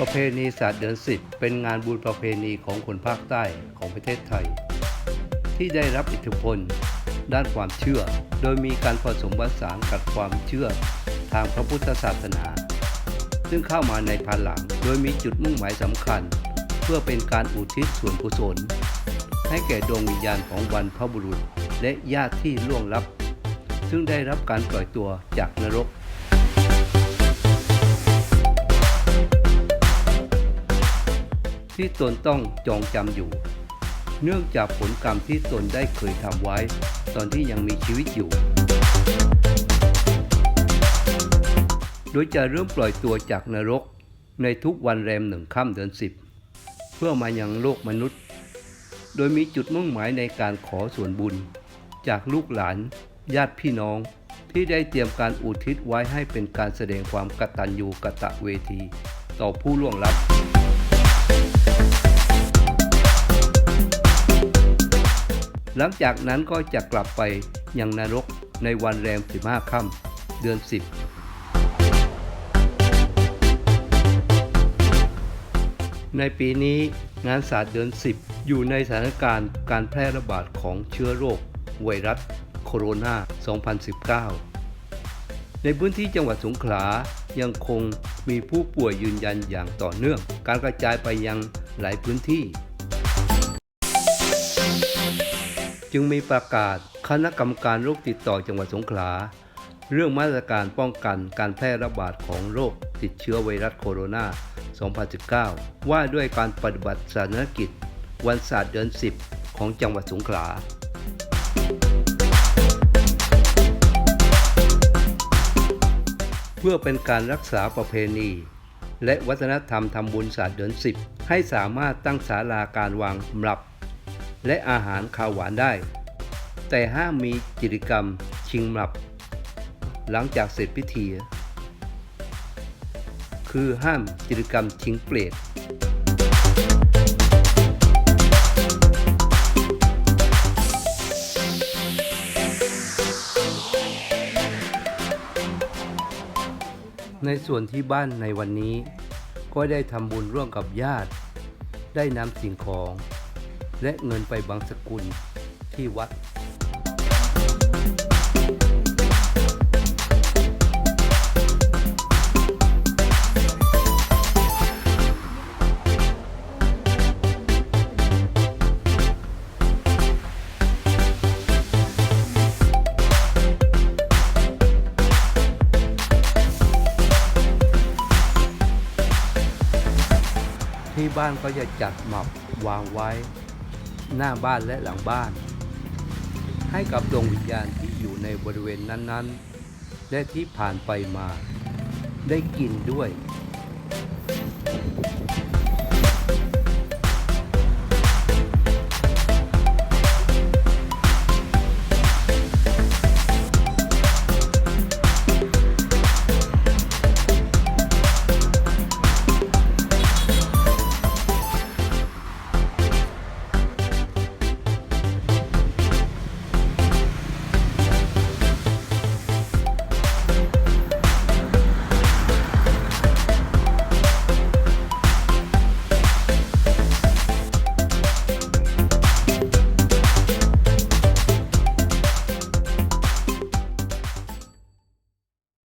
ประเพณีศาสตร์เดือนสิบเป็นงานบุญประเพณีของคนภาคใต้ของประเทศไทย ที่ได้รับอิทธิพล ด้านความเชื่อ โดยมีการผสมผสานกับความเชื่อ ทางพระพุทธศาสนา ซึ่งเข้ามาในภายหลังโดยมีจุดมุ่งหมายสำคัญ เพื่อเป็นการอุทิศส่วนกุศล ให้แก่ดวงวิญญาณของวันพบุรุษและญาติที่ล่วงลับ ซึ่งได้รับการปล่อยตัวจากนรก ที่ตนต้องจองจำอยู่ เนื่องจากผลกรรมที่ตนได้เคยทำไว้ ตอนที่ยังมีชีวิตอยู่ โดยจะเริ่มปล่อยตัวจากนรกในทุกวันแรมหนึ่งค่ำเดือนสิบเพื่อมายังโลกมนุษย์ โดยมีจุดมุ่งหมายในการขอส่วนบุญ จากลูกหลาน ญาติพี่น้องที่ได้เตรียมการอุทิศไว้ให้เป็นการแสดงความกตัญญูกตะเวที ต่อผู้ล่วงลับ หลังจากนั้นก็จะกลับไปยังนรกในวันแรม15ค่ำเดือน10ในปีนี้งานศาสตร์เดือน 10 อยู่ในสถานการณ์การแพร่ระบาดของเชื้อโรค ไวรัส โคโรนา 2019 ในพื้นที่จังหวัดสงขลายังคงมีผู้ป่วยยืนยันอย่างต่อเนื่อง การกระจายไปยังหลายพื้นที่ จึงมีประกาศคณะกรรมการโรคติดต่อจังหวัดสงขลา เรื่องมาตรการป้องกันการแพร่ระบาดของโรคติดเชื้อไวรัสโคโรนา 2019 ว่าด้วยการปฏิบัติศาสนกิจ วันศาสตร์เดือน 10 ของจังหวัดสงขลาเพื่อเป็นการรักษาประเพณี และวัฒนธรรมทำบุญศาสตร์เดือน 10 ให้สามารถตั้งศาลาการวางหลับ และอาหารข้าวหวานได้ แต่ห้ามมีกิจกรรมชิงหลับ หลังจากเสร็จพิธี คือห้ามกิจกรรมชิงเปรตในส่วนที่บ้านในวันนี้ ก็ได้ทำบุญร่วมกับญาติ ได้นำสิ่งของ และเงินไปบางสกุลที่วัดที่บ้านก็จะจัดหมับวางไว้ หน้าบ้านและหลังบ้าน ให้กับดวงวิญญาณที่อยู่ในบริเวณนั้นๆ และที่ผ่านไปมา ได้กินด้วย